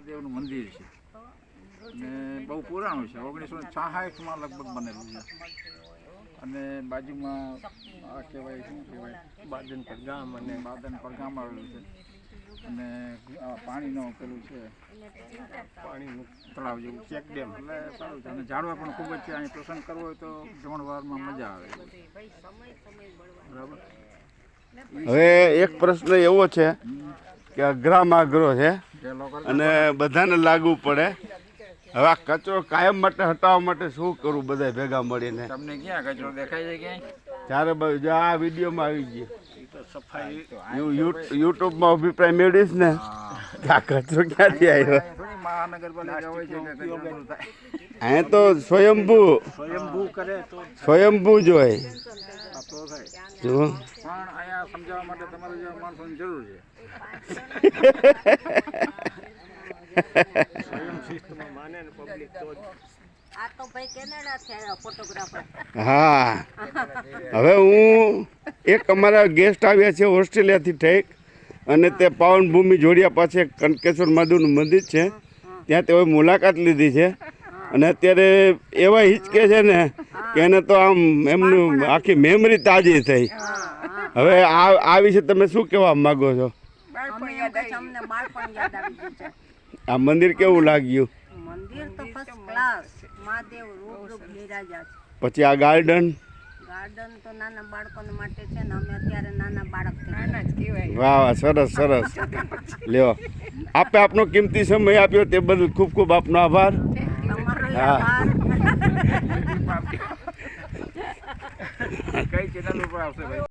મહાદેવનું મંદિર છે. અને બહુ પુરાણું છે. ઓગણીસો ને છાસઠમાં લગભગ બનેલું છે. અને બાજુમાં આ કહેવાય શું કહેવાય? બાદન પર ગામ અને બાદન પર ગામ આવેલું છે. અને આ પાણીનું પેલું છે. પાણીનું તળાવ જેવું ચેક ડેમ. એટલે સારું છે. અને ઝાડવા પણ ખૂબ જ છે. અહીં પ્રસંગ કરવો હોય તો જમણવારમાં મજા આવે. બરાબર. હવે એક પ્રશ્ન એવો છે કે અઘરામાં અઘરો છે અને બધાને લાગુ પડે. હવે આ કચરો કાયમ માટે હટાવવા માટે શું કરવું બધા ભેગા મળીને? તમને ક્યાં કચરો દેખાય છે ક્યાંય? ત્યારે આ વિડીયોમાં આવી ગયો. સફાઈ યુટ્યુબમાં અભિપ્રાય મેળવીશ ને આ કચરો ક્યાંથી આવ્યો? મહાનગરપાલિકા હોય છે અહીંયા તો સ્વયંભૂ. સ્વયંભૂ કરે તો સ્વયંભૂ જ હોય. જો. પણ અહીંયા સમજાવવા માટે તમારે જેવા માણસોની જરૂર છે. હા. હવે હું એક અમારા ગેસ્ટ આવ્યા છે ઓસ્ટ્રેલિયાથી ઠેક. અને તે પાવનભૂમિ જોડિયા પાસે કનકેશ્વર મહાદેવનું મંદિર છે. ત્યાં તેઓએ મુલાકાત લીધી છે. અને અત્યારે એવા હિચકે છે ને કે એને તો આમ એમનું આખી મેમરી તાજી થઈ. હવે આ આ વિશે તમે શું કહેવા માગો છો. આ મંદિર કેવું લાગ્યું? મંદિર તો ફર્સ્ટ ક્લાસ મહાદેવ રૂપ રૂપ બિરાજા છે. પછી આ ગાર્ડન? ગાર્ડન તો નાના બાળકોને માટે છે ને અમે અત્યારે નાના બાળક નાના જ કહેવાય. વાહ વાહ સરસ સરસ. લ્યો આપે આપનો કિંમતી સમય આપ્યો તે બદલ ખૂબ ખૂબ આપનો આભાર. હા. કઈ ચેનલ ઉપર આવશે ભાઈ?